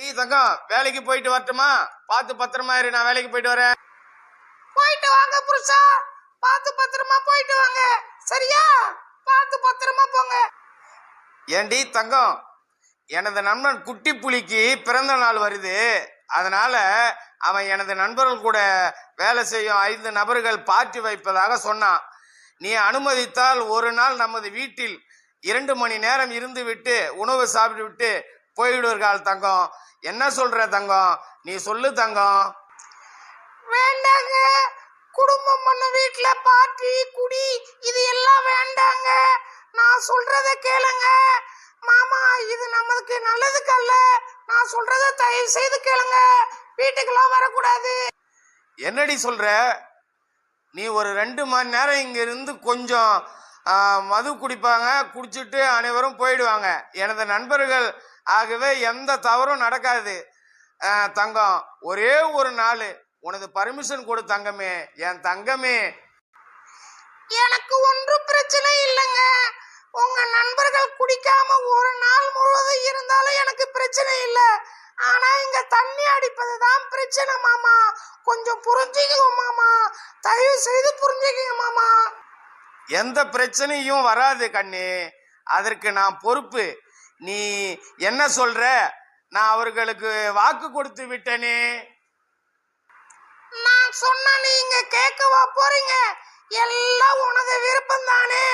ஏய் தங்கம் வேலைக்கு போயிட்டு வரட்டுமா? பார்த்து பத்திரமா இரு நான் வேலைக்கு போயிட்டு வரேன். போயிட்டு வாங்க புருஷா. பார்த்து பத்திரமா போயிட்டு வாங்க. சரியா? பார்த்து பத்திரமா போங்க. ஏண்டி தங்கம் எனது நண்பன் குட்டி புலிக்கு பிறந்த நாள் வருது. அதனால அவன் எனது நண்பர்கள் கூட வேலை செய்யும் ஐந்து நபர்கள் பார்ட்டி வைப்பதாக சொன்னான். நீ அனுமதித்தால் ஒரு நாள் நமது வீட்டில் இரண்டு மணி நேரம் இருந்து விட்டு உணவு சாப்பிட்டு விட்டு போய்விடுவார்கள் தங்கம். என்ன சொல்ற தங்கம்? நீ சொல்லு தங்கம். வேண்டாங்க. குடும்பம் பண்ண வீட்ல பார்ட்டி குடி இது எல்லாம் வேண்டாங்க. நான் சொல்றத கேளுங்க. மாமா இது நமக்கு நல்லதுக்கு அல்ல. நான் சொல்றத தயவு செய்து கேளுங்க. வீட்டுக்கெல்லாம் வரக்கூடாது. என்னடி சொல்ற? நீ ஒரு ரெண்டு மணி நேரம் இங்க இருந்து கொஞ்சம் மது குடிப்பாங்க குடிச்சிட்டு அனைவரும் போயிடுவாங்க. எனது நண்பர்கள் ஆகவே எந்த தவறும் நடக்காது. தங்கம் ஒரே ஒரு நாள். உனது பர்மிஷன் கொடு தங்கமே. என் தங்கமே. எனக்கு ஒன்றும் பிரச்சனை இல்லைங்க. உங்க நண்பர்கள் குடிக்காம ஒரு நாள் முழுவதும் இருந்தாலும் எனக்கு பிரச்சனை இல்லை. ஆனா இங்க தண்ணி அடிப்பது தான் பிரச்சனை மாமா. கொஞ்சம் புரிஞ்சுக்கங்க மாமா. தயவு செய்து புரிஞ்சுக்கங்க மாமா. எந்த பிரச்சனையும் வராது கண்ணு. அதற்கு நான் பொறுப்பு. நீ என்ன சொல்ற? நான் அவர்களுக்கு வாக்கு கொடுத்து விட்டேனே. நான் சொன்னா நீங்க கேட்கவா போறீங்க? எல்லாம் உனது விருப்பம் தானே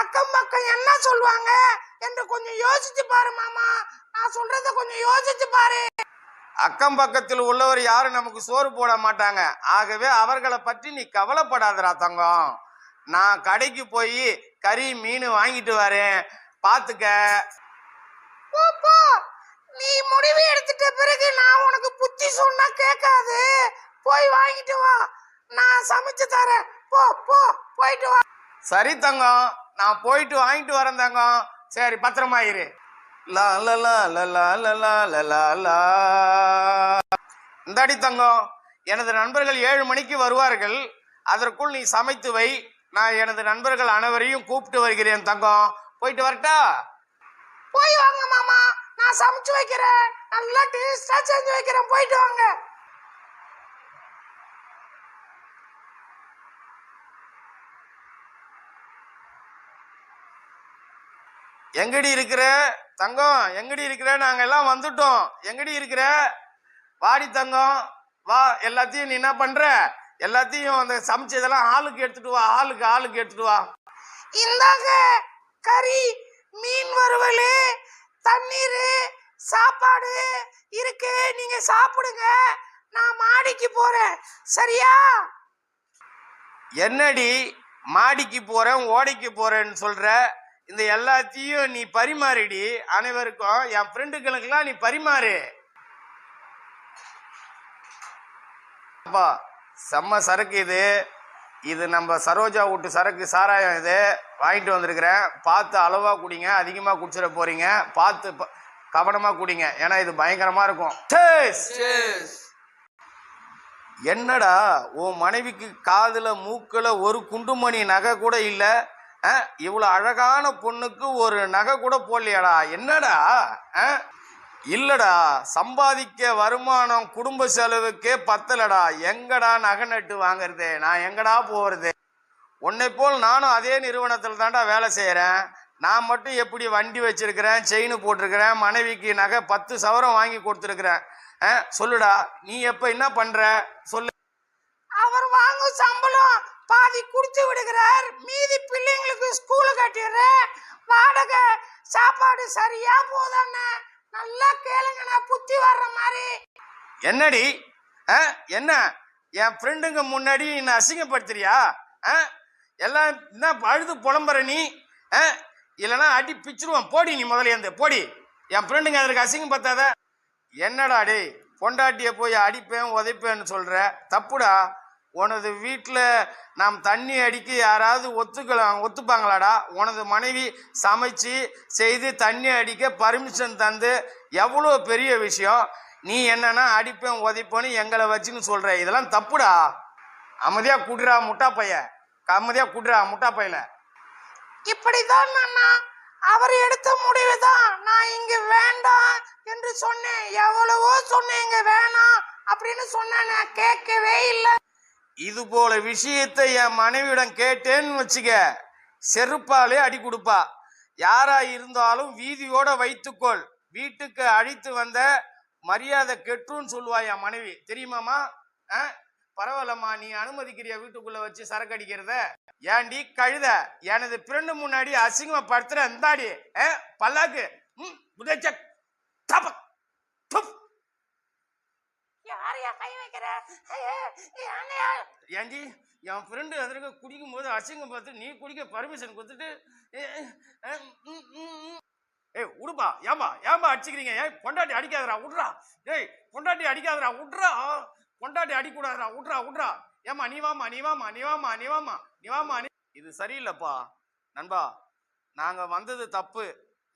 அக்கம் பக்கம் என்ன சொல்லுவாங்க? என்று கொஞ்சம் யோசிச்சு பாரு மாமா. நான் சொல்றத கொஞ்சம் யோசிச்சு பாரு. அக்கம் பக்கத்தில் உள்ளவர் யாரும் நமக்கு சோறு போட மாட்டாங்க. ஆகவே அவர்களை பற்றி நீ கவலைப்படாதடா தங்கம். நான் கடைக்கு போய் கறி மீன் வாங்கிட்டு வரேன். பார்த்துக்க போ போ நீ முடிவு எடுத்துட்ட பிறகு நான் உனக்கு புத்தி சொன்னா கேட்காது. போய் வாங்கிட்டு வா. நான் சமைச்சு தரேன். போ போ போயிட்டு வா. சரி தங்கம். நான் போயிட்டு வாங்கிட்டு வரேன் தங்கம். சரி பத்திரமாயிரு லா லலா லலா லலா இந்தாடி தங்கம். எனது நண்பர்கள் ஏழு மணிக்கு வருவார்கள். அதற்குள் நீ சமைத்து வை. நான் எனது நண்பர்கள் அனைவரையும் கூப்பிட்டு வருகிறேன் தங்கம். போயிட்டு வரட்டா? போய் வாங்க மாமா. நான் சமைச்சு வைக்கிறேன். நல்லா டேஸ்டா செஞ்சு வைக்கிறேன். போயிட்டு வாங்க. எங்கடி இருக்கிற? தங்கம் எங்கடி இருக்கிற? நாங்க எல்லாம் வந்துட்டோம். எங்கடி இருக்கிற? வாடி தங்கம். வா எல்லாத்தையும் நீ என்ன பண்ற? எல்லாத்தையும் அந்த சமைச்சதெல்லாம் ஆளுக்கு எடுத்துட்டு வா. ஆளுக்கு ஆளுக்கு எடுத்துட்டு வா. இந்தாங்க கறி. மீன் வறுவல் தண்ணீர் சாப்பாடு இருக்கு. நீங்க சாப்பிடுங்க. நான் மாடிக்கு போறேன். சரியா? என்னடி மாடிக்கு போறேன் ஓடைக்கு போறேன்னு சொல்ற? இந்த எல்லாத்தையும் நீ பரிமாறிடி. அனைவருக்கும் என் ஃப்ரெண்டுகளுக்கெல்லாம் நீ பரிமாறு. அப்பா செம்ம சரக்கு இது. இது நம்ம சரோஜா வீட்டு சரக்கு சாராயம் இது. வாங்கிட்டு வந்திருக்கிறேன். பார்த்து அளவா குடிங்க. அதிகமா குடிச்சிட போறீங்க. பார்த்து ப- கவனமா குடிங்க. ஏன்னா இது பயங்கரமா இருக்கும்! என்னடா உன் மனைவிக்கு காதுல மூக்குல ஒரு குண்டுமணி நகை கூட இல்ல? அஹ், இவ்வளவு அழகான பொண்ணுக்கு ஒரு நகை கூட போடலையாடா? என்னடா? இல்லடா சம்பாதிக்க வருமானம் குடும்ப செலவுக்கே பத்தலடா. எங்கடா நகை நட்டு வாங்குறது? நான் எங்கடா போகிறது உன்னை போல் நானும் அதே நிறுவனத்தில் தான்டா வேலை செய்கிறேன் நான் மட்டும் எப்படி வண்டி வச்சிருக்கிறேன் செயின் போட்டிருக்கிறேன் மனைவிக்கு நகை பத்து சவரம் வாங்கி கொடுத்துருக்கிறேன். சொல்லுடா நீ எப்போ என்ன பண்ணுற சொல்லு. அவர் வாங்கும் சம்பளம் பாதி கொடுத்து விடுகிறார். மீதி பிள்ளைங்களுக்கு ஸ்கூலு கட்டிடுற வாடகை சாப்பாடு சரியா போதாண்ணே நல்லா கேளுங்க நான் புத்தி வர்ற மாதிரி. என்னடி? ஆ? என்ன? என் ஃப்ரெண்டுங்க முன்னாடி என்ன அசிங்கப்படுத்துறியா? ஆ? எல்லாம் என்ன அழுது புலம்புற நீ? ஆ? இல்லைன்னா அடி பிச்சிருவான். போடி நீ முதல்ல இருந்து போடி. என் ஃப்ரெண்டுங்க அதற்கு அசிங்கம் பத்தாத என்னடா டேய் பொண்டாட்டியை போய் அடிப்பேன் உதைப்பேன்னு சொல்கிற தப்புடா. உனது வீட்டில் நாம் தண்ணி அடிக்க யாராவது ஒத்துக்கலாம் ஒத்துப்பாங்களாடா? உனது மனைவி சமைச்சு செய்து தண்ணி அடிக்க பர்மிஷன் தந்து எவ்வளோ பெரிய விஷயம்? நீ என்னன்னா அடிப்பேன் உதைப்பேன்னு எங்களை வச்சுன்னு சொல்கிற இதெல்லாம் தப்புடா. அமைதியாக குடுறா முட்டா பையன். அமைதியாக குடுறா முட்டா பையல இப்படிதான் அண்ணா. அவர் எடுத்த முடிவுதான். நான் இங்க வேண்டாம் என்று சொன்னேன். எவ்வளவோ சொன்னேன் இங்க வேணாம் அப்படின்னு சொன்னேன். நான் கேட்கவே இல்லை. இது போல விஷயத்தை என் மனைவியிடம் கேட்டேன்னு வச்சுக்க செருப்பாலே அடி கொடுப்பா. யாரா இருந்தாலும் வீதியோட வைத்துக்கொள். வீட்டுக்கு அழித்து வந்த மரியாதை கெட்டுன்னு சொல்லுவா என் மனைவி. தெரியுமாமா ஆ? பரவாயில்லம்மா நீ அனுமதிக்கிறியா வீட்டுக்குள்ள வச்சு சரக்கு அடிக்கிறத? ஏண்டி கழுத? எனது பிரெண்டு முன்னாடி அசிங்கப்படுத்துற இந்தாடி. பல்லாக்கு. ம், புதைச்ச டபக், துப். யாரையா கை வைக்கிற? ஏண்டி என் ஃப்ரெண்டு அதற்கு குடிக்கும் போது அசிங்கம் பார்த்து நீ குடிக்க பர்மிஷன் கொடுத்துட்டு ஏய் விடுப்பா ஏம்பா ஏம்பா அடிச்சுக்கிறீங்க? ஏய் பொண்டாட்டி அடிக்காதரா விட்றா ஏய் பொண்டாட்டி அடிக்காதரா விட்றா பொண்டாட்டி அடிக்கூடாதரா விட்றா விட்றா ஏம்மா நீ வாமா நீ வாமா நீ வாமா நீ வாமா நீ வாமா நீ இது சரியில்லைப்பா. நண்பா நாங்கள் வந்தது தப்பு.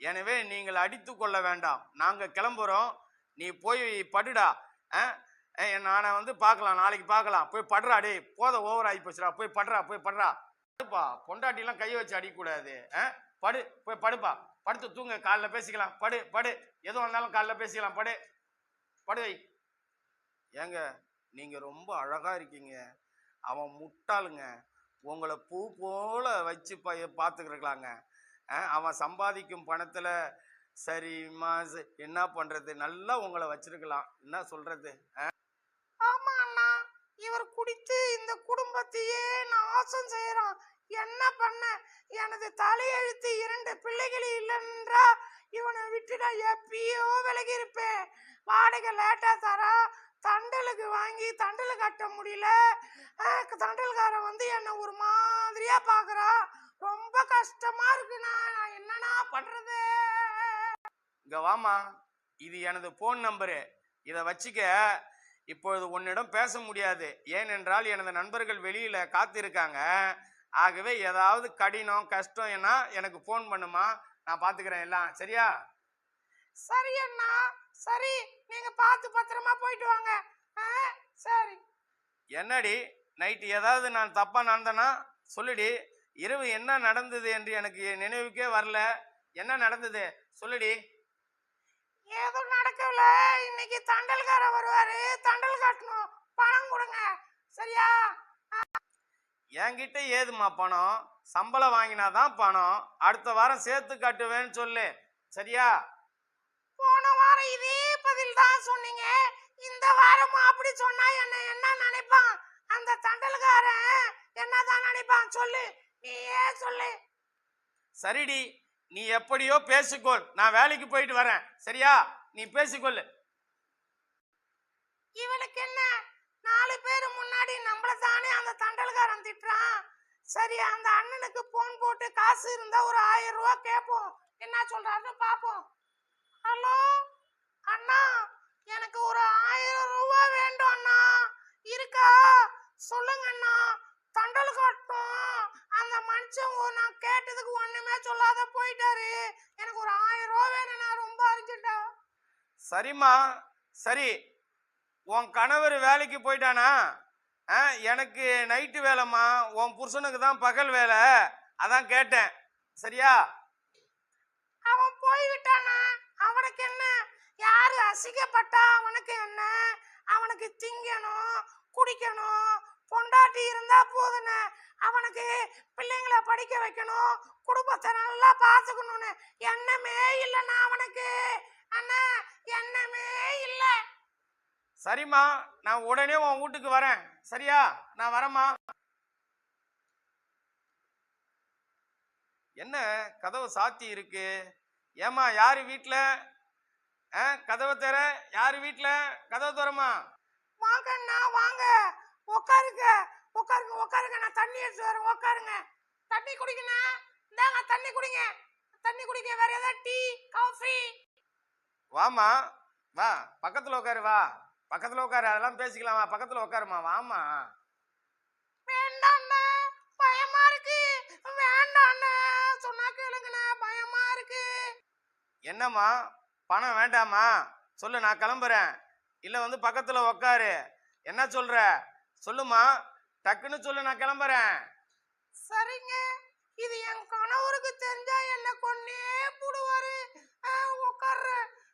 எனவே நீங்கள் அடித்து கொள்ள வேண்டாம். நாங்கள் கிளம்புறோம். நீ போய் படுடா. நான் வந்து பார்க்கலாம் நாளைக்கு பார்க்கலாம். போய் படுறா டே போத ஓவர் ஆகி போச்சுடா. போய் படுறா போய் படுறா. படுப்பா. பொண்டாட்டிலாம் கை வச்சு அடிக்கக்கூடாது. ஆ? படு போய் படுப்பா. படுத்து தூங்க காலைல பேசிக்கலாம். படு படு. எதுவும் வந்தாலும் காலைல பேசிக்கலாம். படு. படுவை ஏங்க நீங்கள் ரொம்ப அழகாக இருக்கீங்க. அவன் முட்டாளுங்க. உங்களை பூ போல வச்சு ப பார்த்துக்கிறக்கலாங்க அவன் சம்பாதிக்கும் பணத்தில் சரிம்மா ச- என்ன பண்றது? நல்லா உங்களை வச்சிருக்கலாம். என்ன சொல்றது? ஆமா அண்ணா இவர் குடித்து இந்த குடும்பத்தையே நாசம் செய்யறான். என்ன பண்ண? எனது தலையெழுத்து இரண்டு பிள்ளைகள் இல்லைன்றா இவனை விட்டு நான் எப்பயோ விலகி இருப்பேன் வாடகை லேட்டா தரா தண்டலுக்கு வாங்கி தண்டல் கட்ட முடியல. தண்டல்காரன் வந்து என்னை ஒரு மாதிரியா பாக்குறா. ரொம்ப கஷ்டமா இருக்குண்ணா. நான் என்னண்ணா பண்றது? இங்க வாமா இது எனது போன் நம்பரு இதை வச்சுக்க இப்பொழுது உன்னிடம் பேச முடியாது. ஏனென்றால் எனது நண்பர்கள் வெளியில காத்திருக்காங்க. ஆகவே ஏதாவது கடினம் கஷ்டம் என்ன எனக்கு ஃபோன் பண்ணுமா? நான் பார்த்துக்கிறேன் எல்லாம். சரியா? சரி அண்ணா. சரி. நீங்க பார்த்து பத்திரமா போயிட்டு வாங்க. ஆ, சரி. என்னடி? நைட்டு ஏதாவது நான் தப்பா நடந்தேனா? சொல்லுடி. இரவு என்ன நடந்தது என்று எனக்கு நினைவுக்கே வரல. என்ன நடந்தது? சொல்லுடி. ஏதும் நடக்கல. இன்னைக்கு தண்டல்கார வருவாரு. தண்டல் கட்டணும். பணம் கொடுங்க. சரியா? என்கிட்ட ஏதுமா பணம்? சம்பளம் வாங்கினாதான் பணம். அடுத்த வாரம் சேர்த்து கட்டுவேன்னு சொல்லு. சரியா? போன வாரம் இதே பதில் தான் சொன்னீங்க. இந்த வாரமும் அப்படி சொன்னா என்ன என்ன நினைப்பான்? அந்த தண்டல்காரன் என்னதான் நினைப்பான்? சொல்லு. நீயே சொல்லு. சரிடி. நீ எப்படியோ பேசிக்கொள். நான் வேலைக்கு போயிட்டு வரேன். சரியா? நீ பேசிக்கொள்ளு. இவளுக்கு என்ன? நாலு பேர் முன்னாடி நம்மள தானே அந்த தண்டல்காரன் திட்டுறான். சரி அந்த அண்ணனுக்கு போன் போட்டு காசு இருந்தா ஒரு ஆயிரம் ரூபா கேட்போம். என்ன சொல்றாருன்னு பாப்போம். ஹலோ? அண்ணா எனக்கு ஒரு ஆயிரம் ரூபா வேண்டும் அண்ணா. இருக்கா? சொல்லுங்க அண்ணா. தண்டல் காட்டும் மனுஷன் நான் கேட்டதுக்கு ஒண்ணுமே சொல்லாத போயிட்டாரு. எனக்கு ஒரு ஆயிரம் ரூபா வேணும் நான் ரொம்ப அர்ஜென்ட்டா சரிம்மா. சரி. உன் கணவர் வேலைக்கு போயிட்டானா? எனக்கு நைட்டு வேலைம்மா. உன் புருஷனுக்கு தான் பகல் வேலை. அதான் கேட்டேன். சரியா? அவன் போய்விட்டானா? அவனுக்கு என்ன? யாரு அசிங்கப்பட்டா அவனுக்கு என்ன? அவனுக்கு திங்கணும் குடிக்கணும் பொண்டாட்டி இருந்தா போதுன்னு அவனுக்கு பிள்ளைங்களை படிக்க வைக்கணும் குடும்பத்தை நல்லா பார்த்துக்கணும்னு. எண்ணமே இல்லைண்ணா அவனுக்கு. அண்ணா எண்ணமே இல்லை. சரிம்மா நான் உடனே உன் வீட்டுக்கு வரேன். சரியா? நான் வரேம்மா. என்ன கதவு சாத்தி இருக்கு? ஏமா யாரு வீட்ல? ஆ, கதவை தர யாரு வீட்ல? கதவை தரமா வாங்கண்ணா வாங்க. உட்காருங்க உட்காருங்க உட்காருங்க நான் தண்ணி எடுத்து வரேன் உட்காருங்க தண்ணி குடிக்கண்ணா இந்தாங்க தண்ணி குடிங்க. தண்ணி குடிக்க வேற ஏதாவது டீ காஃபி. வாமா வா பக்கத்துல உட்காரு வா. பக்கத்துல உட்காரு அதெல்லாம் பேசிக்கலாம் வா. பக்கத்துல உட்காருமா வாமா வேண்டாண்ணா பயமா இருக்கு. வேண்டாண்ணா சொன்னா கேளுங்கண்ணா பயமா இருக்கு. என்னம்மா? பணம் வேண்டாமா சொல்லு நான் கிளம்புறேன். இல்ல வந்து பக்கத்துல உட்காரு என்ன சொல்ற? சொல்லுமா. டக்குன்னு சொல்லு நான் கிளம்புறேன். சரிங்க. இது என் கணவருக்கு தெரிஞ்சா என்ன கொன்னே புடுவாரு. உட்கார்ற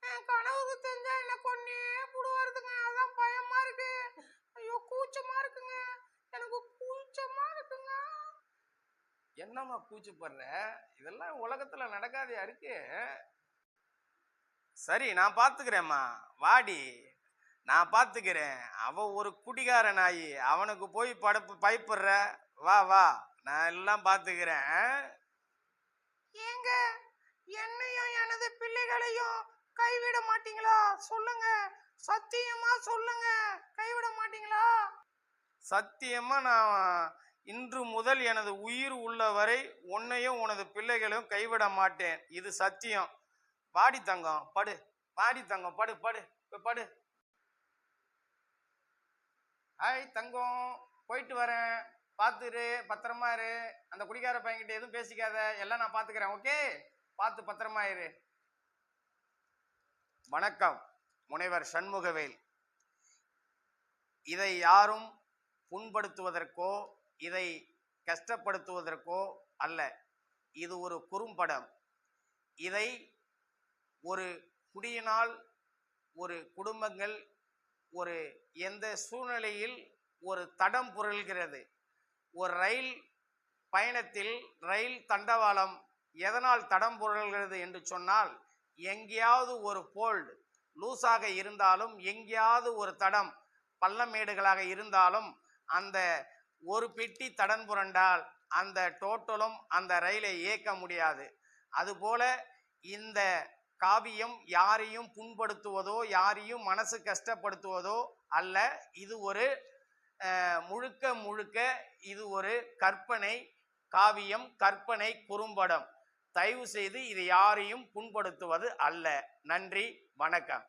என் கணவருக்கு தெரிஞ்சா என்ன கொன்னே புடுவாருதுங்க. அதான் பயமா இருக்கு. ஐயோ கூச்சமா இருக்குங்க. எனக்கு கூச்சமா இருக்குங்க. என்னம்மா கூச்சப்படுற இதெல்லாம் உலகத்துல நடக்காதையா இருக்கு? சரி நான் பாத்துக்கிறேம்மா. வாடி. நான் பாத்துக்கிறேன். அவ ஒரு குடிகார நாயி அவனுக்கு போய் படப்பு பயப்படுற. வா வா. நான் எல்லாம் பாத்துக்கிறேன். ஏங்க என்னையும் எனது பிள்ளைகளையும் கைவிட மாட்டீங்களா? சொல்லுங்க. சத்தியமா சொல்லுங்க. கைவிட மாட்டீங்களா? சத்தியமா நான் இன்று முதல் எனது உயிர் உள்ள வரை உன்னையும் உனது பிள்ளைகளையும் கைவிட மாட்டேன். இது சத்தியம். பாடி தங்கம் படு. பாடி தங்கம் படு படு. படு. ஹாய் தங்கம் போயிட்டு வரேன். பார்த்துரு பத்திரமா இரு. அந்த குடிகார பையன்கிட்ட எதுவும் பேசிக்காத. எல்லாம் நான் பார்த்துக்கிறேன் ஓகே? பார்த்து பத்திரமா இரு. வணக்கம் முனைவர் சண்முகவேல். இதை யாரும் புண்படுத்துவதற்கோ இதை கஷ்டப்படுத்துவதற்கோ அல்ல. இது ஒரு குறும்படம். இதை ஒரு குடியினால் ஒரு குடும்பங்கள் ஒரு எந்த சூழ்நிலையில் ஒரு தடம் புரள்கிறது? ஒரு ரயில் பயணத்தில் ரயில் தண்டவாளம் எதனால் தடம் புரள்கிறது என்று சொன்னால் எங்கேயாவது ஒரு போல்டு லூஸாக இருந்தாலும் எங்கேயாவது ஒரு தடம் பள்ளமேடுகளாக இருந்தாலும் அந்த ஒரு பெட்டி தடன் புரண்டால் அந்த டோட்டலும் அந்த ரயிலை இயக்க முடியாது. அதுபோல இந்த காவியம் யாரையும் புண்படுத்துவதோ யாரையும் மனசு கஷ்டப்படுத்துவதோ அல்ல இது ஒரு அஹ், முழுக்க முழுக்க இது ஒரு கற்பனை காவியம் கற்பனை குறும்படம். தயவு செய்து இது யாரையும் புண்படுத்துவது அல்ல. நன்றி வணக்கம்.